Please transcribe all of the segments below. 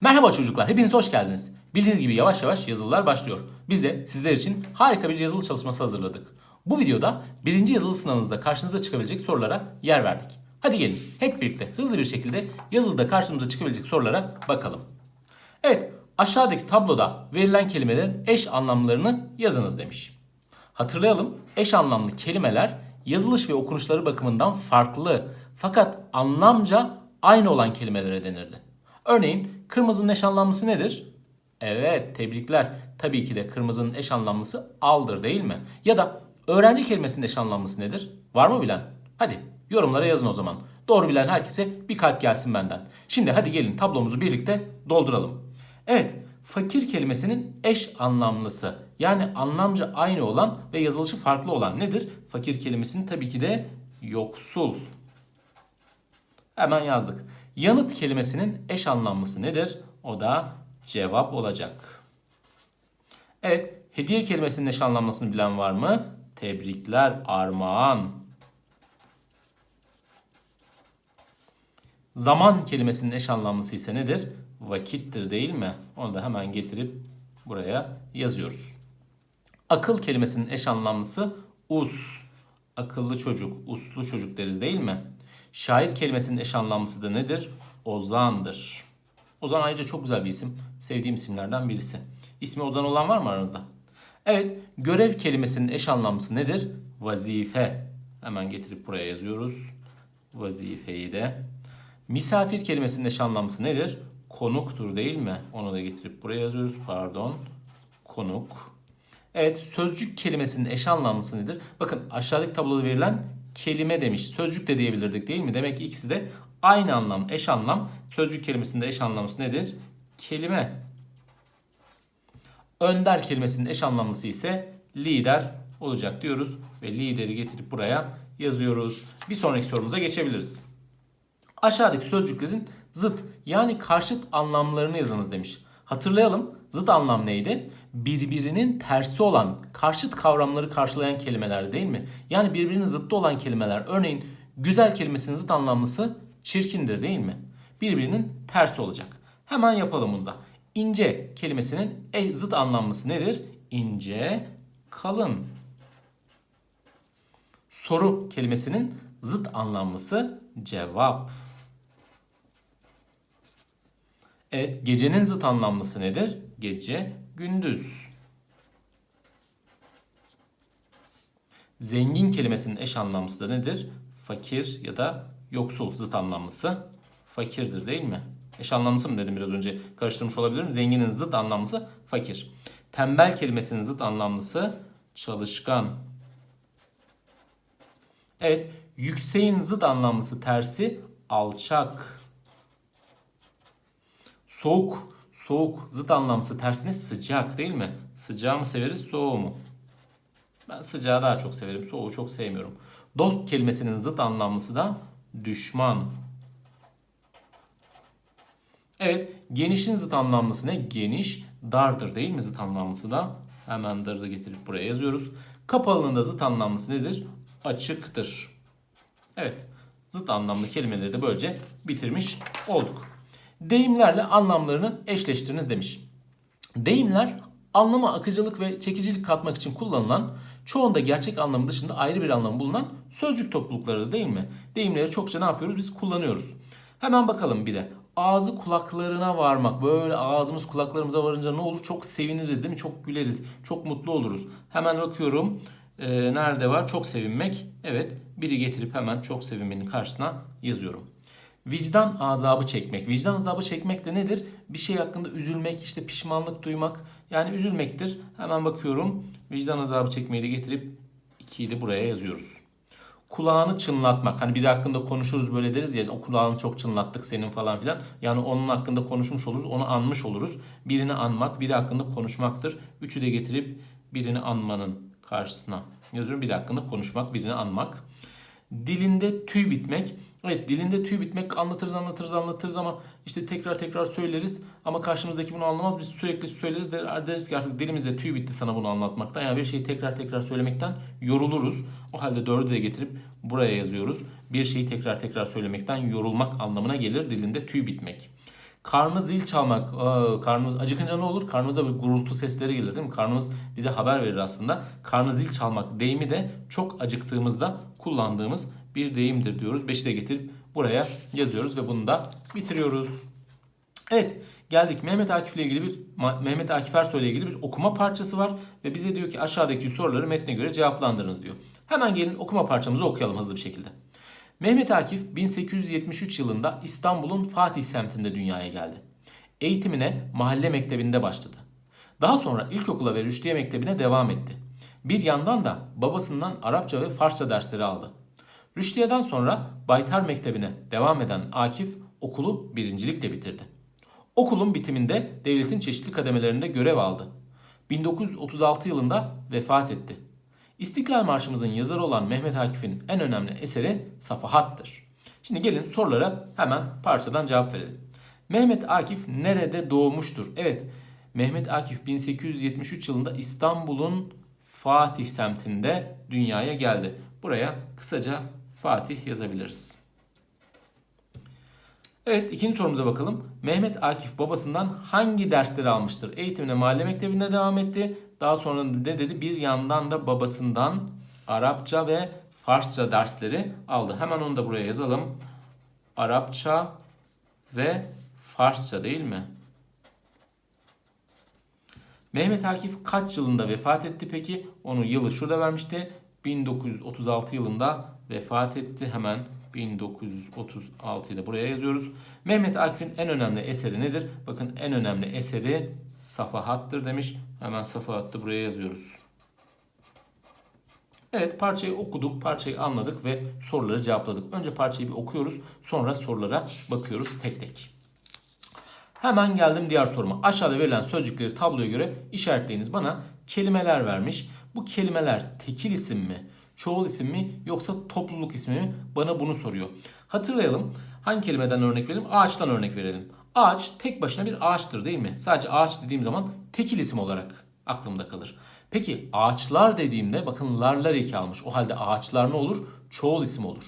Merhaba çocuklar, hepiniz hoş geldiniz. Bildiğiniz gibi yavaş yavaş yazılılar başlıyor. Biz de sizler için harika bir yazılı çalışması hazırladık. Bu videoda birinci yazılı sınavınızda karşınıza çıkabilecek sorulara yer verdik. Hadi gelin hep birlikte hızlı bir şekilde yazılıda karşımıza çıkabilecek sorulara bakalım. Evet, aşağıdaki tabloda verilen kelimelerin eş anlamlarını yazınız demiş. Hatırlayalım, eş anlamlı kelimeler yazılış ve okunuşları bakımından farklı fakat anlamca aynı olan kelimelere denirdi. Örneğin kırmızının eş anlamlısı nedir? Evet, tebrikler. Tabii ki de kırmızının eş anlamlısı aldır değil mi? Ya da öğrenci kelimesinin eş anlamlısı nedir? Var mı bilen? Hadi yorumlara yazın o zaman. Doğru bilen herkese bir kalp gelsin benden. Şimdi hadi gelin tablomuzu birlikte dolduralım. Evet, fakir kelimesinin eş anlamlısı yani anlamca aynı olan ve yazılışı farklı olan nedir? Fakir kelimesinin tabii ki de yoksul. Hemen yazdık. Yanıt kelimesinin eş anlamlısı nedir? O da cevap olacak. Evet, hediye kelimesinin eş anlamlısını bilen var mı? Tebrikler, armağan. Zaman kelimesinin eş anlamlısı ise nedir? Vakittir değil mi? Onu da hemen getirip buraya yazıyoruz. Akıl kelimesinin eş anlamlısı us. Akıllı çocuk, uslu çocuk deriz değil mi? Şair kelimesinin eş anlamlısı da nedir? Ozan'dır. Ozan ayrıca çok güzel bir isim. Sevdiğim isimlerden birisi. İsmi Ozan olan var mı aranızda? Evet, görev kelimesinin eş anlamlısı nedir? Vazife. Hemen getirip buraya yazıyoruz. Vazifeyi de. Misafir kelimesinin eş anlamlısı nedir? Konuktur değil mi? Onu da getirip buraya yazıyoruz. Pardon. Konuk. Evet, sözcük kelimesinin eş anlamlısı nedir? Bakın aşağıdaki tabloda verilen kelime demiş. Sözcük de diyebilirdik değil mi? Demek ki ikisi de aynı anlam, eş anlam. Sözcük kelimesinin eş anlamlısı nedir? Kelime. Önder kelimesinin eş anlamlısı ise lider olacak diyoruz. Ve lideri getirip buraya yazıyoruz. Bir sonraki sorumuza geçebiliriz. Aşağıdaki sözcüklerin zıt yani karşıt anlamlarını yazınız demiş. Hatırlayalım zıt anlam neydi? Birbirinin tersi olan karşıt kavramları karşılayan kelimeler değil mi? Yani birbirinin zıttı olan kelimeler. Örneğin güzel kelimesinin zıt anlamlısı çirkindir değil mi? Birbirinin tersi olacak. Hemen yapalım bunu da. İnce kelimesinin e, zıt anlamlısı nedir? İnce, kalın. Soru kelimesinin zıt anlamlısı cevap. Evet, gecenin zıt anlamlısı nedir? Gece, gündüz. Zengin kelimesinin eş anlamlısı da nedir? Fakir ya da yoksul zıt anlamlısı fakirdir değil mi? Eş anlamlısı mı dedim biraz önce karıştırmış olabilirim. Zenginin zıt anlamlısı fakir. Tembel kelimesinin zıt anlamlısı çalışkan. Evet, yükseğin zıt anlamlısı tersi alçak. Soğuk, soğuk zıt anlamlısı tersine sıcak değil mi? Sıcağı mı severiz, soğuğu mu? Ben sıcağı daha çok severim, soğuğu çok sevmiyorum. Dost kelimesinin zıt anlamlısı da düşman. Evet, genişin zıt anlamlısı ne? Geniş, dardır değil mi zıt anlamlısı da? Hemen darı da getirip buraya yazıyoruz. Kapalının da zıt anlamlısı nedir? Açıktır. Evet, zıt anlamlı kelimeleri de böylece bitirmiş olduk. Deyimlerle anlamlarını eşleştiriniz demiş. Deyimler anlama akıcılık ve çekicilik katmak için kullanılan, çoğunda gerçek anlamı dışında ayrı bir anlam bulunan sözcük toplulukları değil mi? Deyimleri çokça ne yapıyoruz? Biz kullanıyoruz. Hemen bakalım bir de. Ağzı kulaklarına varmak. Böyle ağzımız kulaklarımıza varınca ne olur? Çok seviniriz değil mi? Çok güleriz. Çok mutlu oluruz. Hemen bakıyorum. Ee, nerede var? Çok sevinmek. Evet. Biri getirip hemen çok sevinmenin karşısına yazıyorum. Vicdan azabı çekmek. Vicdan azabı çekmek de nedir? Bir şey hakkında üzülmek, işte pişmanlık duymak. Yani üzülmektir. Hemen bakıyorum. Vicdan azabı çekmeyi de getirip ikiyi de buraya yazıyoruz. Kulağını çınlatmak. Hani biri hakkında konuşuruz böyle deriz ya o kulağını çok çınlattık senin falan filan. Yani onun hakkında konuşmuş oluruz, onu anmış oluruz. Birini anmak, biri hakkında konuşmaktır. Üçü de getirip birini anmanın karşısına yazıyorum. Biri hakkında konuşmak, birini anmak. Dilinde tüy bitmek. Evet dilinde tüy bitmek anlatırız anlatırız anlatırız ama işte tekrar tekrar söyleriz ama karşımızdaki bunu anlamaz. Biz sürekli söyleriz der- deriz ki artık dilimizde tüy bitti sana bunu anlatmaktan. Yani bir şeyi tekrar tekrar söylemekten yoruluruz. O halde dördü de getirip buraya yazıyoruz. Bir şeyi tekrar tekrar söylemekten yorulmak anlamına gelir dilinde tüy bitmek. Karnı zil çalmak. Aa, karnımız acıkınca ne olur? Karnımıza bir gurultu sesleri gelir değil mi? Karnımız bize haber verir aslında. Karnı zil çalmak deyimi de çok acıktığımızda kullandığımız bir deyimdir diyoruz. Beşi de getirip buraya yazıyoruz ve bunu da bitiriyoruz. Evet geldik Mehmet Akif ile ilgili bir Mehmet Akif Ersoy ile ilgili bir okuma parçası var ve bize diyor ki aşağıdaki soruları metne göre cevaplandırınız diyor. Hemen gelin okuma parçamızı okuyalım hızlı bir şekilde. Mehmet Akif 1873 yılında İstanbul'un Fatih semtinde dünyaya geldi. Eğitimine mahalle mektebinde başladı. Daha sonra ilkokula ve Rüşdiye Mektebi'ne devam etti. Bir yandan da babasından Arapça ve Farsça dersleri aldı. Rüşdiye'den sonra Baytar Mektebi'ne devam eden Akif okulu birincilikle bitirdi. Okulun bitiminde devletin çeşitli kademelerinde görev aldı. 1936 yılında vefat etti. İstiklal Marşımızın yazarı olan Mehmet Akif'in en önemli eseri Safahat'tır. Şimdi gelin sorulara hemen parçadan cevap verelim. Mehmet Akif nerede doğmuştur? Evet, Mehmet Akif 1873 yılında İstanbul'un Fatih semtinde dünyaya geldi. Buraya kısaca Fatih yazabiliriz. Evet ikinci sorumuza bakalım. Mehmet Akif babasından hangi dersleri almıştır? Eğitimine mahalle mektebinde devam etti. Daha sonra ne dedi? Bir yandan da babasından Arapça ve Farsça dersleri aldı. Hemen onu da buraya yazalım. Arapça ve Farsça değil mi? Mehmet Akif kaç yılında vefat etti peki? Onun yılı şurada vermişti. 1936 yılında vefat etti. Hemen 1936'yı da buraya yazıyoruz. Mehmet Akif'in en önemli eseri nedir? Bakın en önemli eseri Safahat'tır demiş. Hemen Safahat'ı buraya yazıyoruz. Evet parçayı okuduk, parçayı anladık ve soruları cevapladık. Önce parçayı bir okuyoruz, sonra sorulara bakıyoruz tek tek. Hemen geldim diğer soruma. Aşağıda verilen sözcükleri tabloya göre işaretleyiniz. Bana kelimeler vermiş. Bu kelimeler tekil isim mi, çoğul isim mi yoksa topluluk ismi mi? Bana bunu soruyor. Hatırlayalım. Hangi kelimeden örnek verelim? Ağaçtan örnek verelim. Ağaç tek başına bir ağaçtır değil mi? Sadece ağaç dediğim zaman tekil isim olarak aklımda kalır. Peki ağaçlar dediğimde bakın larlar eki almış. O halde ağaçlar ne olur? Çoğul isim olur.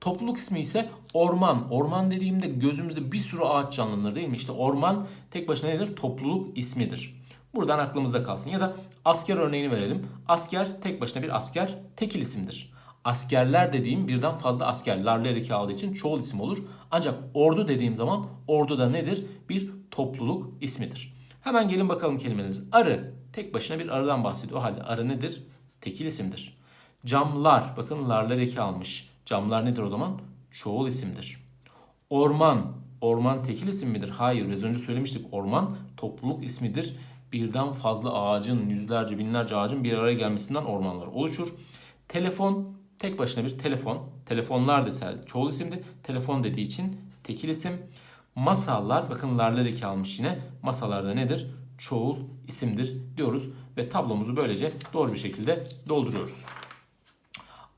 Topluluk ismi ise orman. Orman dediğimde gözümüzde bir sürü ağaç canlanır değil mi? İşte orman tek başına nedir? Topluluk ismidir. Buradan aklımızda kalsın. Ya da asker örneğini verelim. Asker tek başına bir asker tekil isimdir. Askerler dediğim birden fazla asker larler eki aldığı için çoğul isim olur. Ancak ordu dediğim zaman ordu da nedir? Bir topluluk ismidir. Hemen gelin bakalım kelimelerimiz. Arı tek başına bir arıdan bahsediyor. O halde arı nedir? Tekil isimdir. Camlar bakın larlar eki almış. Camlar nedir o zaman? Çoğul isimdir. Orman Orman tekil isim midir? Hayır. Biraz önce söylemiştik. Orman topluluk ismidir birden fazla ağacın, yüzlerce, binlerce ağacın bir araya gelmesinden ormanlar oluşur. Telefon tek başına bir telefon. Telefonlar dese çoğul isimdi. Telefon dediği için tekil isim. Masallar, bakın larlar iki almış yine. Masalarda nedir? Çoğul isimdir diyoruz ve tablomuzu böylece doğru bir şekilde dolduruyoruz.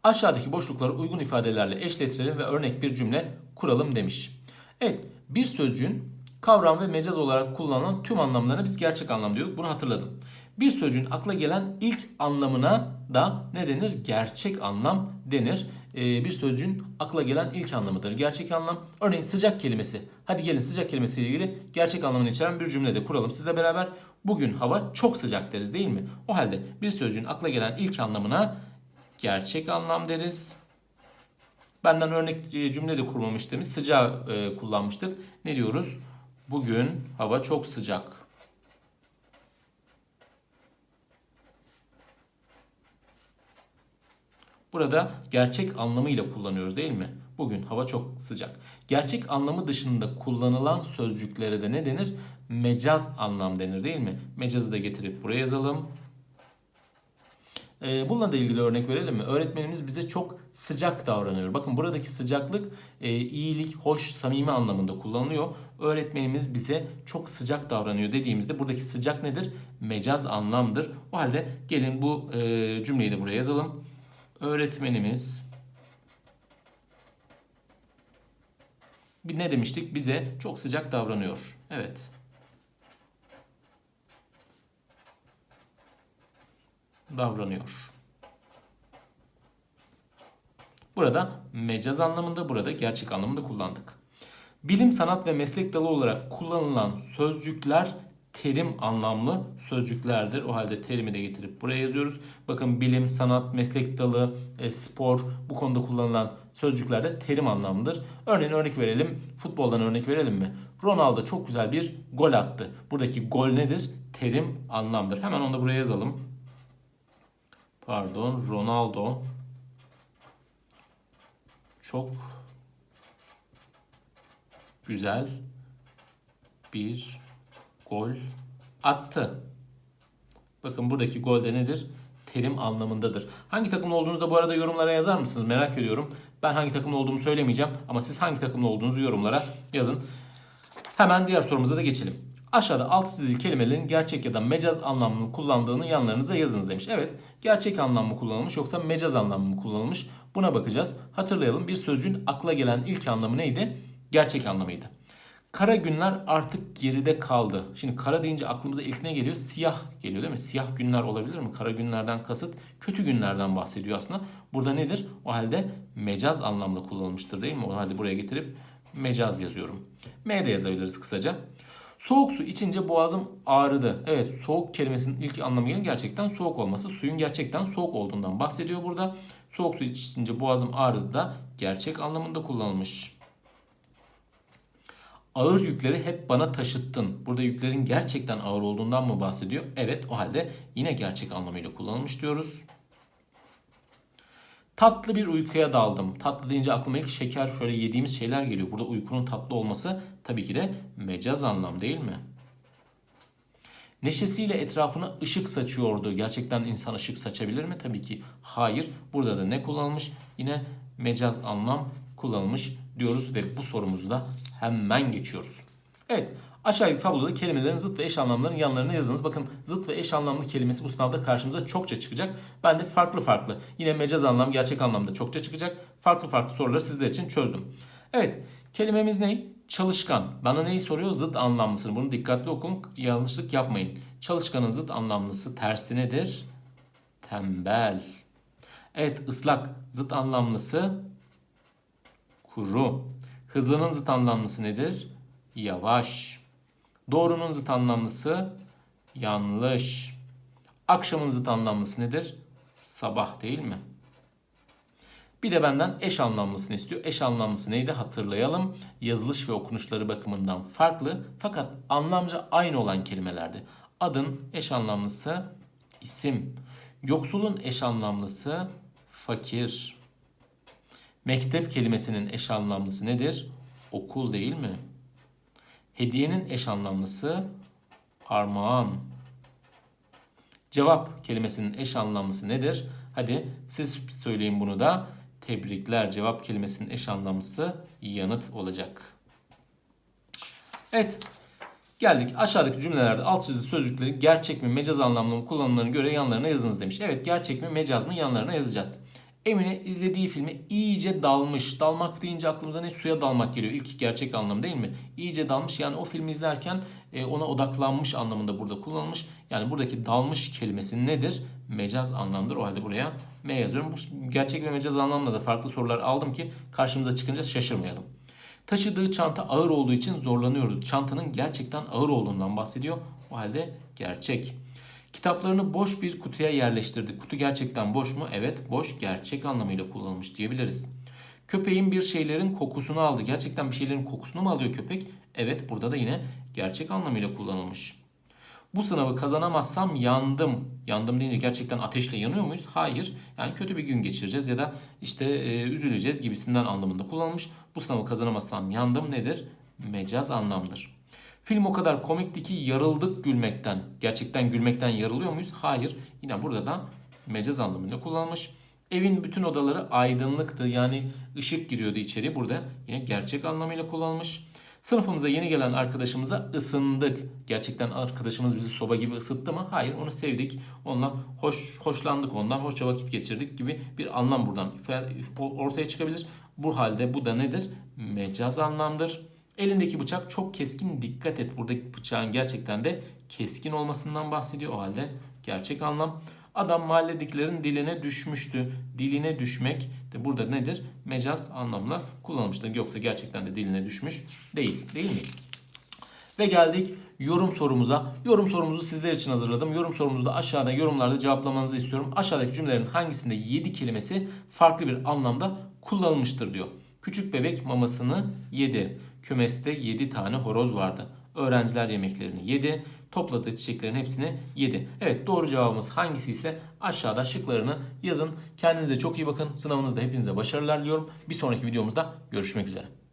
Aşağıdaki boşlukları uygun ifadelerle eşleştirelim ve örnek bir cümle kuralım demiş. Evet, bir sözcüğün kavram ve mecaz olarak kullanılan tüm anlamlarına biz gerçek anlam diyorduk. Bunu hatırladım. Bir sözcüğün akla gelen ilk anlamına da ne denir? Gerçek anlam denir. Ee, bir sözcüğün akla gelen ilk anlamıdır. Gerçek anlam. Örneğin sıcak kelimesi. Hadi gelin sıcak kelimesiyle ilgili gerçek anlamını içeren bir cümlede kuralım sizle beraber. Bugün hava çok sıcak deriz değil mi? O halde bir sözcüğün akla gelen ilk anlamına gerçek anlam deriz. Benden örnek e, cümle de kurmamıştım. Sıcağı e, kullanmıştık. Ne diyoruz? Bugün hava çok sıcak. Burada gerçek anlamıyla kullanıyoruz değil mi? Bugün hava çok sıcak. Gerçek anlamı dışında kullanılan sözcüklere de ne denir? Mecaz anlam denir değil mi? Mecazı da getirip buraya yazalım. E, bununla da ilgili örnek verelim mi? Öğretmenimiz bize çok sıcak davranıyor. Bakın buradaki sıcaklık e, iyilik, hoş, samimi anlamında kullanılıyor. Öğretmenimiz bize çok sıcak davranıyor dediğimizde buradaki sıcak nedir? Mecaz anlamdır. O halde gelin bu e, cümleyi de buraya yazalım. Öğretmenimiz ne demiştik? Bize çok sıcak davranıyor. Evet. Davranıyor. Burada mecaz anlamında, burada gerçek anlamında kullandık. Bilim, sanat ve meslek dalı olarak kullanılan sözcükler terim anlamlı sözcüklerdir. O halde terimi de getirip buraya yazıyoruz. Bakın bilim, sanat, meslek dalı, e, spor bu konuda kullanılan sözcükler de terim anlamlıdır. Örneğin örnek verelim. Futboldan örnek verelim mi? Ronaldo çok güzel bir gol attı. Buradaki gol nedir? Terim anlamdır. Hemen onu da buraya yazalım. Pardon, Ronaldo çok güzel bir gol attı. Bakın buradaki gol de nedir? Terim anlamındadır. Hangi takımlı olduğunuzu da bu arada yorumlara yazar mısınız? Merak ediyorum. Ben hangi takımlı olduğumu söylemeyeceğim ama siz hangi takımlı olduğunuzu yorumlara yazın. Hemen diğer sorumuza da geçelim. Aşağıda alt çizili kelimelerin gerçek ya da mecaz anlamını kullandığını yanlarınıza yazınız demiş. Evet, gerçek anlam mı kullanılmış yoksa mecaz anlam mı kullanılmış? Buna bakacağız. Hatırlayalım bir sözcüğün akla gelen ilk anlamı neydi? Gerçek anlamıydı. Kara günler artık geride kaldı. Şimdi kara deyince aklımıza ilk ne geliyor? Siyah geliyor değil mi? Siyah günler olabilir mi? Kara günlerden kasıt kötü günlerden bahsediyor aslında. Burada nedir? O halde mecaz anlamda kullanılmıştır değil mi? O halde buraya getirip mecaz yazıyorum. M de yazabiliriz kısaca. Soğuk su içince boğazım ağrıdı. Evet soğuk kelimesinin ilk anlamı gelen gerçekten soğuk olması. Suyun gerçekten soğuk olduğundan bahsediyor burada. Soğuk su içince boğazım ağrıdı da gerçek anlamında kullanılmış. Ağır yükleri hep bana taşıttın. Burada yüklerin gerçekten ağır olduğundan mı bahsediyor? Evet o halde yine gerçek anlamıyla kullanılmış diyoruz. Tatlı bir uykuya daldım. Tatlı deyince aklıma ilk şeker şöyle yediğimiz şeyler geliyor. Burada uykunun tatlı olması tabii ki de mecaz anlam değil mi? Neşesiyle etrafına ışık saçıyordu. Gerçekten insan ışık saçabilir mi? Tabii ki hayır. Burada da ne kullanılmış? Yine mecaz anlam kullanılmış diyoruz ve bu sorumuzu da hemen geçiyoruz. Evet aşağıdaki tabloda kelimelerin zıt ve eş anlamlarının yanlarına yazınız. Bakın zıt ve eş anlamlı kelimesi bu sınavda karşımıza çokça çıkacak. Ben de farklı farklı yine mecaz anlam gerçek anlamda çokça çıkacak. Farklı farklı soruları sizler için çözdüm. Evet kelimemiz ne? Çalışkan. Bana neyi soruyor? Zıt anlamlısını. Bunu dikkatli okun. Yanlışlık yapmayın. Çalışkanın zıt anlamlısı tersi nedir? Tembel. Evet ıslak zıt anlamlısı kuru. Hızlının zıt anlamlısı nedir? Yavaş. Doğrunun zıt anlamlısı yanlış. Akşamın zıt anlamlısı nedir? Sabah değil mi? Bir de benden eş anlamlısını istiyor. Eş anlamlısı neydi hatırlayalım. Yazılış ve okunuşları bakımından farklı fakat anlamca aynı olan kelimelerdi. Adın eş anlamlısı isim. Yoksulun eş anlamlısı fakir. Mektep kelimesinin eş anlamlısı nedir? Okul değil mi? Hediyenin eş anlamlısı armağan. Cevap kelimesinin eş anlamlısı nedir? Hadi siz söyleyin bunu da. Tebrikler cevap kelimesinin eş anlamlısı yanıt olacak. Evet. Geldik aşağıdaki cümlelerde alt çizili sözcükleri gerçek mi mecaz anlamlı mı kullanımlarına göre yanlarına yazınız demiş. Evet gerçek mi mecaz mı yanlarına yazacağız. Emine izlediği filmi iyice dalmış. Dalmak deyince aklımıza ne suya dalmak geliyor. İlk gerçek anlamı değil mi? İyice dalmış yani o filmi izlerken e, ona odaklanmış anlamında burada kullanılmış. Yani buradaki dalmış kelimesi nedir? Mecaz anlamdır. O halde buraya M yazıyorum. Bu gerçek ve mecaz anlamda da farklı sorular aldım ki karşımıza çıkınca şaşırmayalım. Taşıdığı çanta ağır olduğu için zorlanıyordu. Çantanın gerçekten ağır olduğundan bahsediyor. O halde gerçek. Kitaplarını boş bir kutuya yerleştirdi. Kutu gerçekten boş mu? Evet, boş gerçek anlamıyla kullanılmış diyebiliriz. Köpeğin bir şeylerin kokusunu aldı. Gerçekten bir şeylerin kokusunu mu alıyor köpek? Evet, burada da yine gerçek anlamıyla kullanılmış. Bu sınavı kazanamazsam yandım. Yandım deyince gerçekten ateşle yanıyor muyuz? Hayır. Yani kötü bir gün geçireceğiz ya da işte e, üzüleceğiz gibisinden anlamında kullanılmış. Bu sınavı kazanamazsam yandım nedir? Mecaz anlamdır. Film o kadar komikti ki yarıldık gülmekten. Gerçekten gülmekten yarılıyor muyuz? Hayır. Yine burada da mecaz anlamında kullanılmış. Evin bütün odaları aydınlıktı. Yani ışık giriyordu içeri. Burada yine gerçek anlamıyla kullanılmış. Sınıfımıza yeni gelen arkadaşımıza ısındık. Gerçekten arkadaşımız bizi soba gibi ısıttı mı? Hayır onu sevdik. Onunla hoş hoşlandık ondan. Hoşça vakit geçirdik gibi bir anlam buradan ortaya çıkabilir. Bu halde bu da nedir? Mecaz anlamdır. Elindeki bıçak çok keskin dikkat et. Buradaki bıçağın gerçekten de keskin olmasından bahsediyor. O halde gerçek anlam. Adam mahalledekilerin diline düşmüştü. Diline düşmek de burada nedir? Mecaz anlamda kullanılmıştır. Yoksa gerçekten de diline düşmüş değil. Değil mi? Ve geldik yorum sorumuza. Yorum sorumuzu sizler için hazırladım. Yorum sorumuzu da aşağıda yorumlarda cevaplamanızı istiyorum. Aşağıdaki cümlelerin hangisinde 7 kelimesi farklı bir anlamda kullanılmıştır diyor. Küçük bebek mamasını yedi. Kümeste 7 tane horoz vardı. Öğrenciler yemeklerini yedi. Topladığı çiçeklerin hepsini yedi. Evet doğru cevabımız hangisi ise aşağıda şıklarını yazın. Kendinize çok iyi bakın. Sınavınızda hepinize başarılar diliyorum. Bir sonraki videomuzda görüşmek üzere.